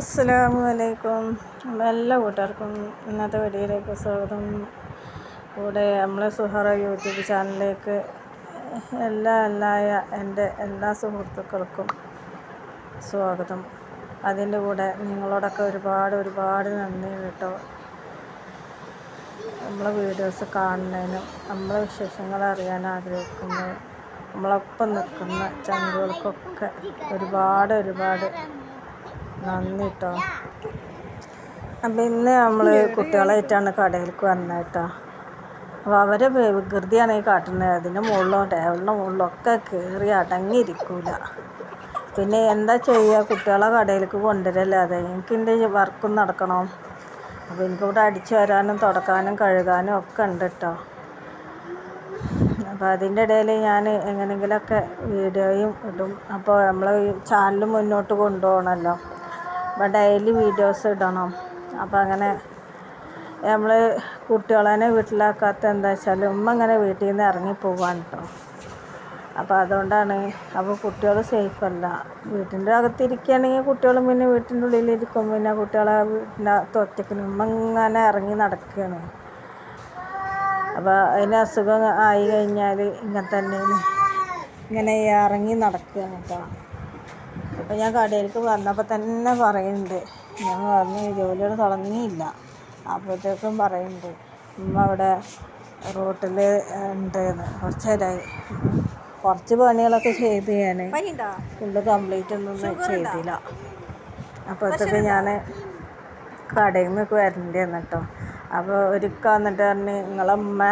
അസ്സലാമു അലൈക്കും എല്ലാ കൂട്ടുകാർക്കും ഇന്നത്തെ വീഡിയോയിലേക്ക് സ്വാഗതം. കൂടെ നമ്മളെ സുഹറ യൂട്യൂബ് ചാനലിലേക്ക് എല്ലാ എല്ലായ എന്റെ എല്ലാ സുഹൃത്തുക്കൾക്കും സ്വാഗതം. അതിന്റെ കൂടെ നിങ്ങളോടൊക്കെ ഒരുപാട് ഒരുപാട് നന്ദി കേട്ടോ. നമ്മളെ വീഡിയോസ് കാണുന്നതിനും നമ്മളെ വിശേഷങ്ങൾ അറിയാൻ ആഗ്രഹിക്കുന്ന നമ്മളൊപ്പം നിൽക്കുന്ന ചങ്കുകൾക്കൊക്കെ ഒരുപാട് ഒരുപാട് നന്ദി കേട്ടോ അപ്പം ഇന്ന് നമ്മൾ കുട്ടികളായിട്ടാണ് കടയിലേക്ക് വന്നത് കേട്ടോ. അപ്പോൾ അവരെ വികൃതിയാണ് ഈ കാട്ടുന്നത്. അതിന്റെ മുകളിലോ ടേബിളിന്റെ മുകളിലോ ഒക്കെ കയറി അടങ്ങിയിരിക്കൂല. പിന്നെ എന്താ ചെയ്യുക കുട്ടികളെ കടയിലേക്ക് കൊണ്ടുവരല്ലാതെ എനിക്ക് എന്റെ വർക്കും നടക്കണം. അപ്പോൾ എനിക്കിവിടെ അടിച്ചു വരാനും തുടക്കാനും കഴുകാനും ഒക്കെ ഉണ്ട് കേട്ടോ. അപ്പോൾ അതിന്റെ ഇടയിൽ ഞാൻ എങ്ങനെയെങ്കിലുമൊക്കെ വീഡിയോയും ഇടും. അപ്പോൾ നമ്മൾ ചാനൽ മുന്നോട്ട് കൊണ്ടുപോകണമല്ലോ അപ്പോൾ ഡെയിലി വീഡിയോസ് ഇടണം. അപ്പം അങ്ങനെ നമ്മൾ കുട്ടികളെ വീട്ടിലാക്കാത്ത എന്താ വെച്ചാൽ ഉമ്മ അങ്ങനെ വീട്ടിൽ നിന്ന് ഇറങ്ങി പോകാൻ കേട്ടോ അപ്പോൾ അതുകൊണ്ടാണ് അപ്പോൾ കുട്ടികൾ സേഫല്ല വീട്ടിന്റെ അകത്തിരിക്കുകയാണെങ്കിൽ കുട്ടികളും പിന്നെ വീട്ടിന്റെ ഉള്ളിലിരിക്കും. പിന്നെ കുട്ടികളെ വീട്ടിന്റെ അകത്ത് ഒറ്റക്കിന് ഉമ്മ ഇങ്ങനെ ഇറങ്ങി നടക്കുകയാണ് അപ്പോൾ അതിന് അസുഖം ആയി കഴിഞ്ഞാൽ ഇങ്ങനെ തന്നെ ഇങ്ങനെ ഇറങ്ങി നടക്കുകയാണ് കേട്ടോ അപ്പോൾ ഞാൻ കടയിലേക്ക് വന്നപ്പോൾ തന്നെ പറയുന്നുണ്ട്. ഞാൻ പറഞ്ഞു ജോലികൾ തുടങ്ങിയില്ല അപ്പോഴത്തേക്കും പറയുന്നുണ്ട് ഉമ്മ അവിടെ റോട്ടിൽ ഉണ്ട് കുറച്ച് നേരമായി കുറച്ച് പണികളൊക്കെ ചെയ്ത് ഞാൻ ഫുള്ള് കംപ്ലീറ്റ് ഒന്നും ചെയ്തില്ല. അപ്പോഴത്തേക്ക് ഞാൻ കടയിൽ നിന്നൊക്കെ വരേണ്ടി എന്നിട്ടോ. അപ്പോൾ ഒരുക്ക വന്നിട്ട് പറഞ്ഞ് നിങ്ങളമ്മ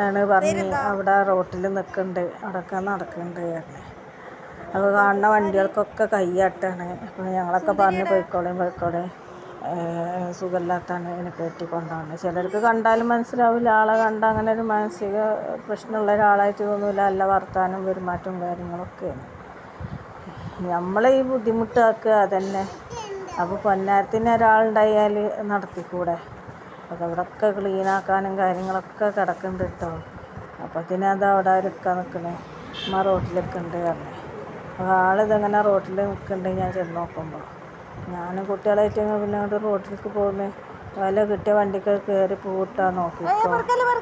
ആണ് പറഞ്ഞ് അവിടെ റോട്ടിൽ നിൽക്കുന്നുണ്ട് അവിടെയൊക്കെ നടക്കുന്നുണ്ട് പറഞ്ഞു അപ്പോൾ കാണുന്ന വണ്ടികൾക്കൊക്കെ കയ്യാട്ടാണ് അപ്പോൾ ഞങ്ങളൊക്കെ പറഞ്ഞ് പോയിക്കോളേം പോയിക്കോളേം. സുഖമില്ലാത്താണ് എനിക്ക് കയറ്റിക്കൊണ്ടാണ് ചിലർക്ക് കണ്ടാലും മനസ്സിലാവില്ല. ആളെ കണ്ട അങ്ങനെ ഒരു മാനസിക പ്രശ്നമുള്ള ഒരാളായിട്ട് തോന്നില്ല അല്ല വർത്താനം പെരുമാറ്റവും കാര്യങ്ങളൊക്കെയാണ്. നമ്മളെ ഈ ബുദ്ധിമുട്ടാക്കുക അതന്നെ. അപ്പോൾ പൊന്നാരത്തിന് ഒരാളുണ്ടായാൽ നടത്തിക്കൂടെ? അപ്പോൾ അവിടെയൊക്കെ ക്ലീനാക്കാനും കാര്യങ്ങളൊക്കെ കിടക്കുന്നുണ്ട് കേട്ടോ അപ്പോൾ അത് അവിടെ ഒരുക്കാൻ നിൽക്കണേ നമ്മൾ റോട്ടിലൊക്കെ ഉണ്ട് അപ്പോൾ ആളിതങ്ങനെ റോട്ടിൽ നിൽക്കുന്നുണ്ട് ഞാൻ ചെന്ന് നോക്കുമ്പോൾ ഞാനും കുട്ടികളായിട്ട് പിന്നെ അങ്ങോട്ട് റോട്ടിലേക്ക് പോകുന്നത് വില കിട്ടിയ വണ്ടിക്ക് കയറി പൂട്ടാൻ നോക്കി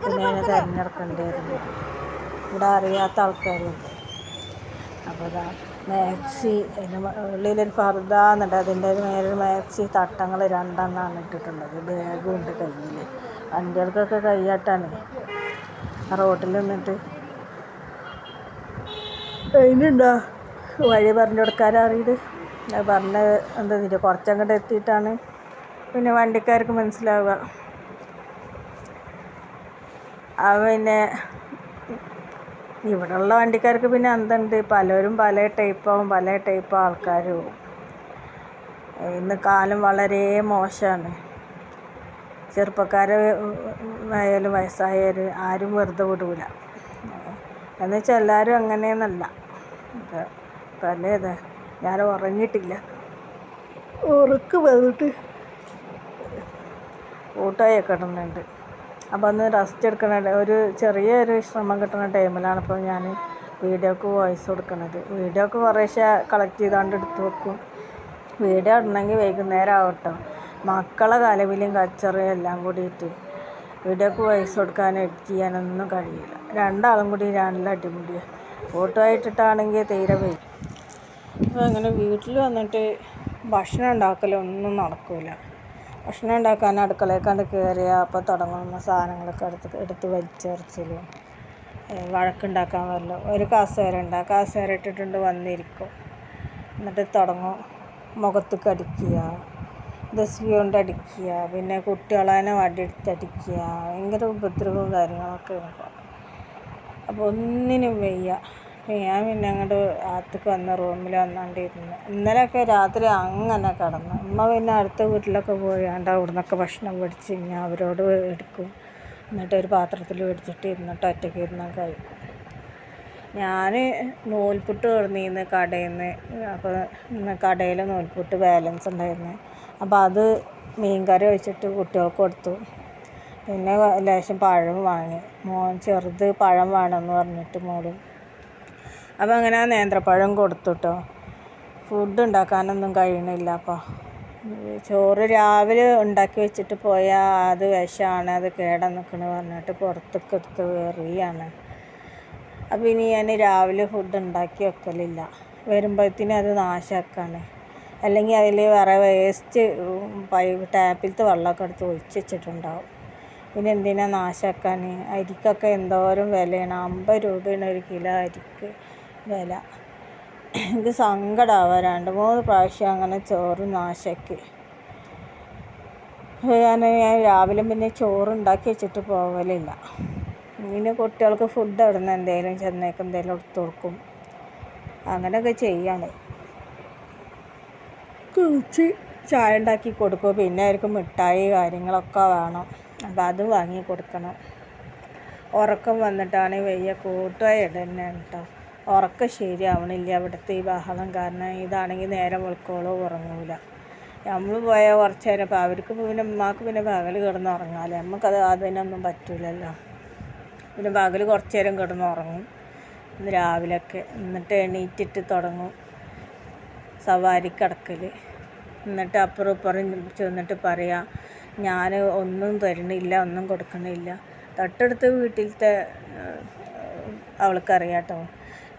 പിന്നെ അതിനെ തിരഞ്ഞെടുക്കേണ്ടിയിരുന്നു ഇവിടെ അറിയാത്ത ആൾക്കാരുണ്ട്. അപ്പോൾ ഇതാ മാക്സി അതിന്റെ ഉള്ളിലൊരു ഫർദ എന്നുണ്ട്. അതിന്റെ മേലൊരു മാക്സി തട്ടങ്ങൾ രണ്ടെണ്ണമാണ് ഇട്ടിട്ടുള്ളത്. ബാഗും ഉണ്ട് കയ്യിൽ വണ്ടികൾക്കൊക്കെ കൈയാട്ടാണ്. റോട്ടിൽ നിന്നിട്ട്. അതിനുണ്ടോ? വഴി പറഞ്ഞു കൊടുക്കാനറിയത് പറഞ്ഞ എന്താ കുറച്ചങ്ങോട്ട് എത്തിയിട്ടാണ് പിന്നെ വണ്ടിക്കാർക്ക് മനസ്സിലാവുക. ആ പിന്നെ ഇവിടെയുള്ള വണ്ടിക്കാർക്ക് പിന്നെ എന്തുണ്ട് പലരും പല ടൈപ്പാവും പല ടൈപ്പ് ആൾക്കാരും ഇന്ന് കാലം വളരെ മോശമാണ്. ചെറുപ്പക്കാരെ ആയാലും വയസ്സായാലും ആരും വെറുതെ വിടൂല. എന്നുവെച്ചാൽ എല്ലാവരും അങ്ങനെയെന്നല്ല. തലേതാ ഞാൻ ഉറങ്ങിയിട്ടില്ല. ഉറക്ക് വന്നിട്ട് ഊട്ടായി കിടന്നുണ്ട് അപ്പോൾ അന്ന് റെസ്റ്റ് എടുക്കണ ഒരു ചെറിയൊരു ശ്രമം കിട്ടുന്ന ടൈമിലാണ് ഇപ്പോൾ ഞാൻ വീഡിയോക്ക് വോയിസ് കൊടുക്കുന്നത് വീഡിയോക്ക് കുറേശ്ശെ കളക്ട് ചെയ്താണ്ട് എടുത്ത് വെക്കും. വീഡിയോ ഇടണമെങ്കിൽ വൈകുന്നേരം ആവട്ടോ മക്കളെ കലവിലും കച്ചറയും എല്ലാം കൂടിയിട്ട് വീഡിയോക്ക് വോയിസ് കൊടുക്കാൻ എഡിറ്റ് ചെയ്യാനൊന്നും കഴിയില്ല. രണ്ടാളും കൂടി ഞാനെല്ലാം അടിമുടിയാണ് ഫോട്ടോ ആയിട്ടിട്ടാണെങ്കിൽ തീരെ വരും അപ്പോൾ അങ്ങനെ വീട്ടിൽ വന്നിട്ട് ഭക്ഷണം ഉണ്ടാക്കലൊന്നും നടക്കില്ല ഭക്ഷണം ഉണ്ടാക്കാൻ അടുക്കളയിൽ കയറിയ അപ്പോൾ തുടങ്ങുന്ന സാധനങ്ങളൊക്കെ എടുത്ത് എടുത്ത് വലിച്ചെറിച്ചിലും വഴക്കുണ്ടാക്കാൻ വരല്ലോ ഒരു കാസേര ഉണ്ട്. ആ കാസേര ഇട്ടിട്ടുണ്ട് വന്നിരിക്കും. എന്നിട്ട് തുടങ്ങും. മുഖത്തേക്ക് അടിക്കുക ദസ്വി കൊണ്ട് അടിക്കുക പിന്നെ കുട്ടികളെ വടിയെടുത്ത് അടിക്കുക ഭയങ്കര ഉപദ്രവവും കാര്യങ്ങളൊക്കെ അപ്പോൾ ഒന്നിനും വയ്യ. ഞാൻ പിന്നെ അങ്ങോട്ട് അകത്തേക്ക് വന്ന് റൂമിൽ വന്നാണ്ട് ഇരുന്ന് ഇന്നലെയൊക്കെ രാത്രി അങ്ങനെ കിടന്നു. അമ്മ പിന്നെ അടുത്ത വീട്ടിലൊക്കെ പോയാണ്ട് അവിടെ നിന്നൊക്കെ ഭക്ഷണം മേടിച്ച് ഞാൻ അവരോട് എടുക്കും. എന്നിട്ട് ഒരു പാത്രത്തിൽ മേടിച്ചിട്ട് ഇരുന്നിട്ട് ഒറ്റയ്ക്ക് ഇരുന്നാൽ കഴിക്കും. ഞാൻ നൂൽപുട്ട് കൊടുന്നിരുന്നു കടയിൽ നിന്ന് അപ്പോൾ കടയിൽ നൂൽപുട്ട് ബാലൻസ് ഉണ്ടായിരുന്നു. അപ്പോൾ അത് മീൻകറി വെച്ചിട്ട് കുട്ടികൾക്ക് കൊടുത്തു. പിന്നെ ലേശം പഴം വാങ്ങി. മോൻ ചെറുത് പഴം വേണമെന്ന് പറഞ്ഞിട്ട് മോളും അപ്പോൾ അങ്ങനെ നേന്ത്രപ്പഴം കൊടുത്തുട്ടോ. ഫുഡ് ഉണ്ടാക്കാനൊന്നും കഴിയണില്ല അപ്പോൾ ചോറ് രാവിലെ ഉണ്ടാക്കി വെച്ചിട്ട് പോയാൽ അത് വിഷമാണ് അത് കേടാൻ നിൽക്കണ പറഞ്ഞിട്ട് പുറത്തേക്ക് എടുത്ത് എറിയാണ് അപ്പോൾ ഇനി ഞാൻ രാവിലെ ഫുഡ് ഉണ്ടാക്കി വെക്കലില്ല. വരുമ്പോഴത്തേനും അത് നാശമാക്കാണ് അല്ലെങ്കിൽ അതിൽ വേറെ വേസ്റ്റ് പൈപ്പ് ടാപ്പിലത്തെ വെള്ളമൊക്കെ എടുത്ത് ഒഴിച്ച് വെച്ചിട്ടുണ്ടാവും. പിന്നെ എന്തിനാ നാശമാക്കാൻ അരിക്കൊക്കെ എന്തോരം വിലയാണ്? അമ്പത് രൂപയാണ് ഒരു കിലോ അരിക്ക്. വില. എനിക്ക് സങ്കടമാവുക രണ്ട് മൂന്ന് പ്രാവശ്യം അങ്ങനെ ചോറ് നാശയ്ക്ക് ഞാൻ ഞാൻ രാവിലെ പിന്നെ ചോറ് ഉണ്ടാക്കി വെച്ചിട്ട് പോകലില്ല ഇങ്ങനെ കുട്ടികൾക്ക് ഫുഡ് അവിടെ നിന്ന് എന്തെങ്കിലും ചെന്നേക്ക് എന്തെങ്കിലും എടുത്തു കൊടുക്കും. അങ്ങനെയൊക്കെ ചെയ്യാണ്. കുറിച്ച് ചായ ഉണ്ടാക്കി കൊടുക്കും. പിന്നെ അവർക്ക് മിഠായി കാര്യങ്ങളൊക്കെ വേണം. അപ്പം അത് വാങ്ങി കൊടുക്കണം. ഉറക്കം വന്നിട്ടാണ് വയ്യ. കൂട്ടുവായി ഇടന്നെ കേട്ടോ. ഉറക്കം ശരിയാവണില്ല. അവിടുത്തെ ഈ ബഹളം കാരണം ഇതാണെങ്കിൽ നേരം വെളുക്കോളോ ഉറങ്ങൂല. നമ്മൾ പോയാൽ കുറച്ച് നേരം അപ്പോൾ അവർക്ക് പിന്നെ ഉമ്മാക്ക് പിന്നെ പകൽ കിടന്ന് ഉറങ്ങാമല്ലോ നമുക്കത് അതിനൊന്നും പറ്റൂലല്ലോ. പിന്നെ പകൽ കുറച്ച് നേരം കിടന്ന് ഉറങ്ങും. ഇന്ന് രാവിലെയൊക്കെ എന്നിട്ട് എണീറ്റിട്ട് തുടങ്ങും. സവാരി കിടക്കൽ എന്നിട്ട് അപ്പുറം ഇപ്പുറം ചെന്നിട്ട് പറയാം ഞാൻ ഒന്നും തരണില്ല ഒന്നും കൊടുക്കണില്ല. തൊട്ടടുത്ത് വീട്ടിലത്തെ അവൾക്കറിയാം കേട്ടോ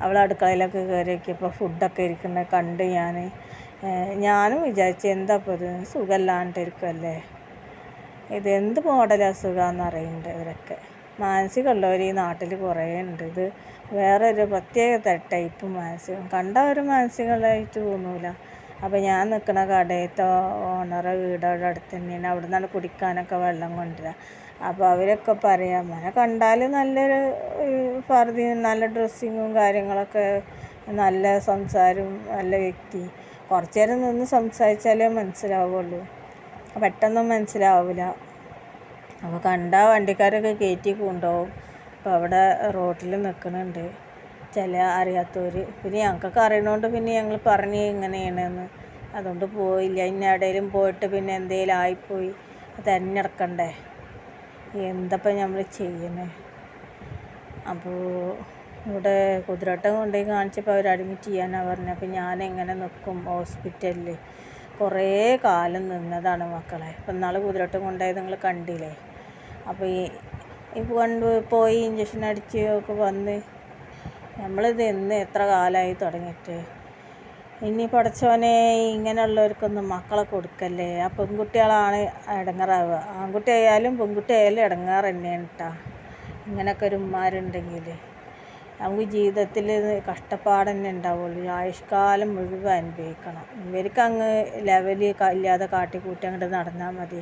അവൾ അടുക്കളയിലൊക്കെ കയറി നോക്കിയപ്പോൾ ഫുഡൊക്കെ ഇരിക്കുന്നത് കണ്ട് ഞാൻ ഞാനും വിചാരിച്ചു എന്താ ഇപ്പോൾ ഇത്? സുഖമില്ലാണ്ടിരിക്കുമല്ലേ ഇത് എന്ത് മോഡൽ അസുഖമാണെന്ന് അറിയുന്നുണ്ട് ഇവരൊക്കെ. മാനസികമുള്ളവർ ഈ നാട്ടിൽ കുറേ ഉണ്ട് ഇത് വേറൊരു പ്രത്യേക ടൈപ്പ് മാനസികം. കണ്ട ഒരു മാനസികമായിട്ട് തോന്നൂല. അപ്പോൾ ഞാൻ നിൽക്കുന്ന കടയത്തെ ഓണറെ വീട് അവിടെ അടുത്ത് തന്നെയാണ്. അവിടെ നിന്നാണ് കുടിക്കാനൊക്കെ വെള്ളം കൊണ്ടുവരിക അപ്പോൾ അവരൊക്കെ പറയാം അങ്ങനെ കണ്ടാൽ നല്ലൊരു ഫർദി നല്ല ഡ്രസ്സിങ്ങും കാര്യങ്ങളൊക്കെ നല്ല സംസാരവും നല്ല വ്യക്തി. കുറച്ചു നേരം നിന്ന് സംസാരിച്ചാലേ മനസ്സിലാവുള്ളൂ. പെട്ടെന്നും മനസ്സിലാവില്ല അപ്പോൾ കണ്ട വണ്ടിക്കാരൊക്കെ കയറ്റി കൊണ്ടുപോകും. അപ്പോൾ അവിടെ റോട്ടിൽ നിൽക്കുന്നുണ്ട് ചില അറിയാത്തവർ പിന്നെ ഞങ്ങൾക്കൊക്കെ അറിയണോണ്ട് പിന്നെ ഞങ്ങൾ പറഞ്ഞ് ഇങ്ങനെയാണെന്ന്. അതുകൊണ്ട് പോയില്ല. ഇനി എവിടെയെങ്കിലും പോയിട്ട് പിന്നെ എന്തെങ്കിലും ആയിപ്പോയി. തിരഞ്ഞെടുക്കണ്ടേ എന്തപ്പം നമ്മൾ ചെയ്യുന്നത് അപ്പോൾ ഇവിടെ കുതിരട്ടം കൊണ്ടുപോയി കാണിച്ചപ്പോൾ അവർ അഡ്മിറ്റ് ചെയ്യാനാണ് പറഞ്ഞത് അപ്പോൾ ഞാൻ എങ്ങനെ നിൽക്കും ഹോസ്പിറ്റലിൽ കുറേ കാലം നിന്നതാണ് മക്കളെ. അപ്പം ഇന്നാൾ കുതിരട്ടം കൊണ്ടുപോയത് നിങ്ങൾ കണ്ടില്ലേ? അപ്പോൾ ഈ കൊണ്ട് പോയി ഇഞ്ചക്ഷൻ അടിച്ച് ഒക്കെ വന്ന് നമ്മളിത് എന്ന് എത്ര കാലമായി തുടങ്ങിയിട്ട്? ഇനി പഠിച്ചവനെ ഇങ്ങനെയുള്ളവർക്കൊന്നും മക്കളെ കൊടുക്കല്ലേ? ആ പെൺകുട്ടികളാണ് ഇടങ്ങാറാവുക. ആൺകുട്ടി ആയാലും പെൺകുട്ടി ആയാലും ഇടങ്ങാറ് തന്നെയാണ് കേട്ടോ ഇങ്ങനെയൊക്കെ ഒരു ഉമ്മാരുണ്ടെങ്കിൽ നമുക്ക് ജീവിതത്തിൽ കഷ്ടപ്പാട് തന്നെ ഉണ്ടാവുള്ളൂ. ആയുഷ്കാലം മുഴുവൻ അനുഭവിക്കണം. ഇവർക്ക് അങ്ങ് ലെവൽ ഇല്ലാതെ കാട്ടിക്കൂട്ടി അങ്ങോട്ട് നടന്നാൽ മതി.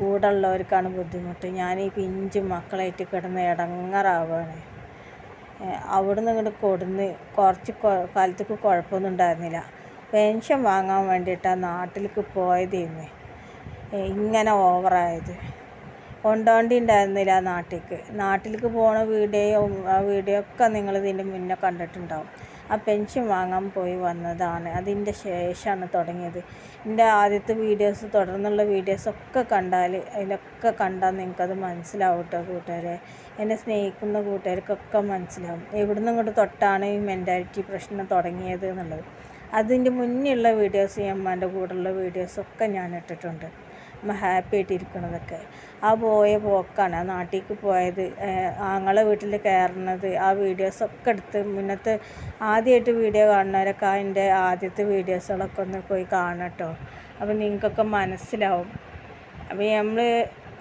കൂടെ ഉള്ളവർക്കാണ് ബുദ്ധിമുട്ട്. ഞാൻ ഈ പിഞ്ച് മക്കളായിട്ട് കിടന്ന് ഇടങ്ങാറാവുകയാണ് അവിടുന്ന് ഇങ്ങോട്ട് കൊടുന്ന് കുറച്ച് കാലത്തേക്ക് കുഴപ്പമൊന്നും ഉണ്ടായിരുന്നില്ല. പെൻഷൻ വാങ്ങാൻ വേണ്ടിയിട്ടാണ് നാട്ടിലേക്ക് പോയതേന്ന്. ഇങ്ങനെ ഓവറായത്. കൊണ്ടോണ്ടി ഉണ്ടായിരുന്നില്ല നാട്ടിലേക്ക്. നാട്ടിലേക്ക് പോണ വീഡിയോ ആ വീഡിയോ ഒക്കെ നിങ്ങൾ ഇതിന്റെ മുന്നേ കണ്ടിട്ടുണ്ടാവും. ആ പെൻഷൻ വാങ്ങാൻ പോയി വന്നതാണ്. അതിന്റെ ശേഷമാണ് തുടങ്ങിയത്. എന്റെ ആദ്യത്തെ വീഡിയോസ് തുടർന്നുള്ള വീഡിയോസൊക്കെ കണ്ടാൽ അതിലൊക്കെ കണ്ടാൽ നിങ്ങൾക്കത് മനസ്സിലാവും കേട്ടോ കൂട്ടുകാരെ. എന്നെ സ്നേഹിക്കുന്ന കൂട്ടുകാർക്കൊക്കെ മനസ്സിലാവും. ഇങ്ങോട്ട് തൊട്ടാണ് ഈ മെന്റാലിറ്റി പ്രശ്നം തുടങ്ങിയത് എന്നുള്ളത്. അതിന്റെ മുന്നെയുള്ള വീഡിയോസ് ഈ അമ്മാന്റെ കൂടെയുള്ള വീഡിയോസൊക്കെ ഞാൻ ഇട്ടിട്ടുണ്ട് അമ്മ ഹാപ്പി ആയിട്ടിരിക്കണതൊക്കെ ആ പോയ പോക്കാണ്. ആ നാട്ടിലേക്ക് പോയത് ആങ്ങളെ വീട്ടിൽ കയറുന്നത് ആ വീഡിയോസൊക്കെ എടുത്ത് മുന്നത്തെ ആദ്യമായിട്ട് വീഡിയോ കാണുന്നവരൊക്കെ അതിന്റെ ആദ്യത്തെ വീഡിയോസുകളൊക്കെ ഒന്ന് പോയി കാണട്ടോ. അപ്പോൾ നിങ്ങൾക്കൊക്കെ മനസ്സിലാവും. അപ്പോൾ നമ്മൾ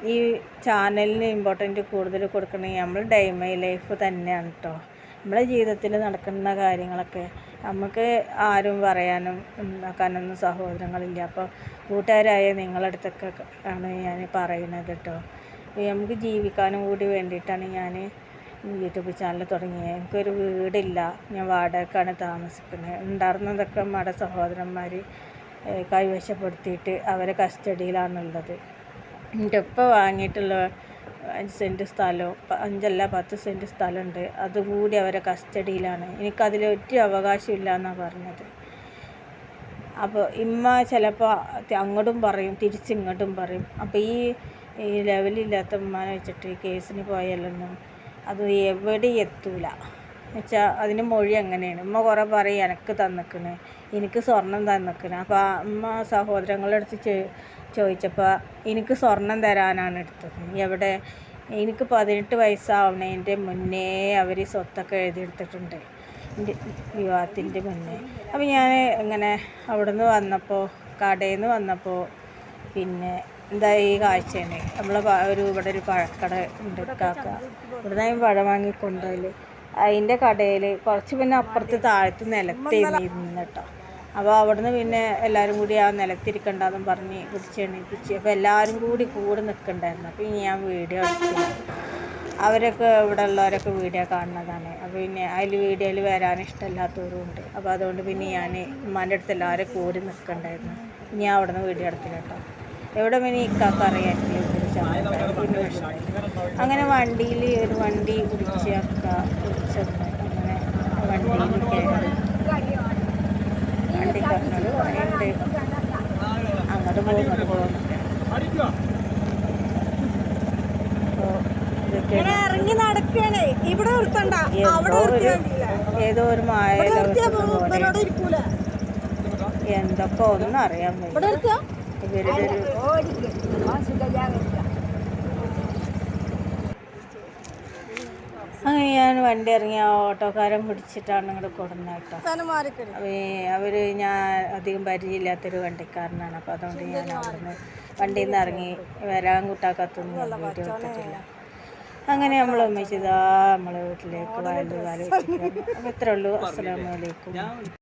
ഈ ചാനലിന് ഇമ്പോർട്ടന്റ് കൂടുതൽ കൊടുക്കണമെങ്കിൽ നമ്മൾ ഡൈമൈ ലൈഫ് തന്നെയാണ് കേട്ടോ നമ്മളെ ജീവിതത്തിൽ നടക്കുന്ന കാര്യങ്ങളൊക്കെ നമുക്ക് ആരും പറയാനും ഉണ്ടാക്കാനൊന്നും സഹോദരങ്ങളില്ല. അപ്പോൾ കൂട്ടുകാരായ നിങ്ങളടുത്തൊക്കെ ആണ് ഞാൻ പറയുന്നത് കേട്ടോ. നമുക്ക് ജീവിക്കാനും കൂടി വേണ്ടിയിട്ടാണ് ഞാൻ യൂട്യൂബ് ചാനൽ തുടങ്ങിയത്. എനിക്കൊരു വീടില്ല. ഞാൻ വാടകക്കാണ് താമസിക്കുന്നത്. ഉണ്ടായിരുന്നതൊക്കെ നമ്മുടെ സഹോദരന്മാർ കൈവശപ്പെടുത്തിയിട്ട് അവരെ കസ്റ്റഡിയിലാണുള്ളത്. എന്റെ ഉപ്പ വാങ്ങിയിട്ടുള്ള അഞ്ച് സെന്റ് സ്ഥലവും അഞ്ചല്ല പത്ത് സെന്റ് സ്ഥലമുണ്ട്. അതുകൂടി അവരെ കസ്റ്റഡിയിലാണ്. എനിക്കതിൽ ഒറ്റ അവകാശമില്ല എന്നാണ് പറഞ്ഞത്. അപ്പോൾ ഇമ്മ ചിലപ്പോൾ അങ്ങോട്ടും പറയും തിരിച്ചിങ്ങോട്ടും പറയും. അപ്പോൾ ഈ ഈ ലെവലില്ലാത്ത ഉമ്മാനെ വെച്ചിട്ട് കേസിന് പോയാലൊന്നും അത് എവിടെ എത്തൂല. എന്നുവെച്ചാൽ അതിന് മൊഴി അങ്ങനെയാണ്. ഉമ്മ കുറേ പറയും എനിക്ക് തന്നിക്കണ് എനിക്ക് സ്വർണം തന്നിക്കണ്. അപ്പോൾ അമ്മ സഹോദരങ്ങളുടെ അടുത്ത് ചോ ചോദിച്ചപ്പോൾ എനിക്ക് സ്വർണം തരാനാണ് എടുത്തത്. എവിടെ? എനിക്ക് പതിനെട്ട് വയസ്സാവണേന്റെ മുന്നേ അവർ സ്വത്തൊക്കെ എഴുതിയെടുത്തിട്ടുണ്ട് എന്റെ വിവാഹത്തിന്റെ മുന്നേ. അപ്പോൾ ഞാൻ ഇങ്ങനെ അവിടെ നിന്ന് വന്നപ്പോൾ കടയിൽ നിന്ന് വന്നപ്പോൾ പിന്നെ എന്താ ഈ കാഴ്ചയാണ് നമ്മളെ പ- ഒരു ഇവിടെ ഒരു പഴക്കട ഉണ്ട് കാക്ക ഇവിടെ നിന്ന് പഴം വാങ്ങി കൊണ്ടുപോയി അതിന്റെ കടയിൽ കുറച്ച് പിന്നെ അപ്പുറത്ത് താഴത്ത് നിലത്തിരുന്ന് കേട്ടോ. അപ്പോൾ അവിടുന്ന് പിന്നെ എല്ലാവരും കൂടി ആ നിലത്തിരിക്കണ്ടെന്നും പറഞ്ഞ് പിടിച്ച് എണീപ്പിച്ച്. അപ്പോൾ എല്ലാവരും കൂടി കൂടെ നിൽക്കണ്ടായിരുന്നു അപ്പോൾ ഇനി ഞാൻ വീഡിയോ എടുത്തു അവരൊക്കെ ഇവിടെ ഉള്ളവരൊക്കെ വീഡിയോ കാണുന്നതാണ്. അപ്പോൾ പിന്നെ അതിൽ വീഡിയോയിൽ വരാൻ ഇഷ്ടമില്ലാത്തവരും ഉണ്ട്. അപ്പോൾ അതുകൊണ്ട് പിന്നെ ഞാൻ ഉമ്മാന്റെ അടുത്ത് എല്ലാവരും കൂടി നിൽക്കണ്ടായിരുന്നു ഞാൻ അവിടെ നിന്ന് വീഡിയോ എടുത്തില്ല കേട്ടോ. എവിടെ പിന്നെ ഇക്കാക്ക് അറിയാറ്റില്ല പിന്നെ അങ്ങനെ വണ്ടിയിൽ ഒരു വണ്ടി പിടിച്ച് അക്ക പിടിച്ചത് അങ്ങനെ വണ്ടിയിൽ കയറി വണ്ടി കറങ്ങോട് കുറേ ഉണ്ട് അങ്ങോട്ട് പോകും ഇങ്ങോട്ട് പോകും അപ്പോൾ ഇതൊക്കെയാണ് ഇറങ്ങി നടക്കണേ ഇവിടെ നിർത്തണ്ട അവിടെ ഏതോ ഒരു മായ എന്തൊക്കെ ഒന്നും അറിയാൻ ഇവരുടെ അങ്ങനെ ഞാൻ വണ്ടി ഇറങ്ങി ആ ഓട്ടോക്കാരൻ പിടിച്ചിട്ടാണ് ഇങ്ങോട്ട് കൊടുന്നത് കേട്ടോ. അവർ ഞാൻ അധികം പരിചയമില്ലാത്തൊരു വണ്ടിക്കാരനാണ്. അപ്പോൾ അതുകൊണ്ട് ഞാൻ അവിടുന്ന് വണ്ടിയിൽ നിന്ന് ഇറങ്ങി വരാൻ കൂട്ടാക്കത്തൊന്നും വീഡിയോ എടുത്തിട്ടില്ല അങ്ങനെ നമ്മൾ ഒന്നിച്ചതാ നമ്മളെ വീട്ടിലേക്ക് വയലുകാലം വെച്ചിട്ട് അപ്പോൾ ഇത്രേ ഉള്ളൂ. അസ്സലാമു അലൈക്കും.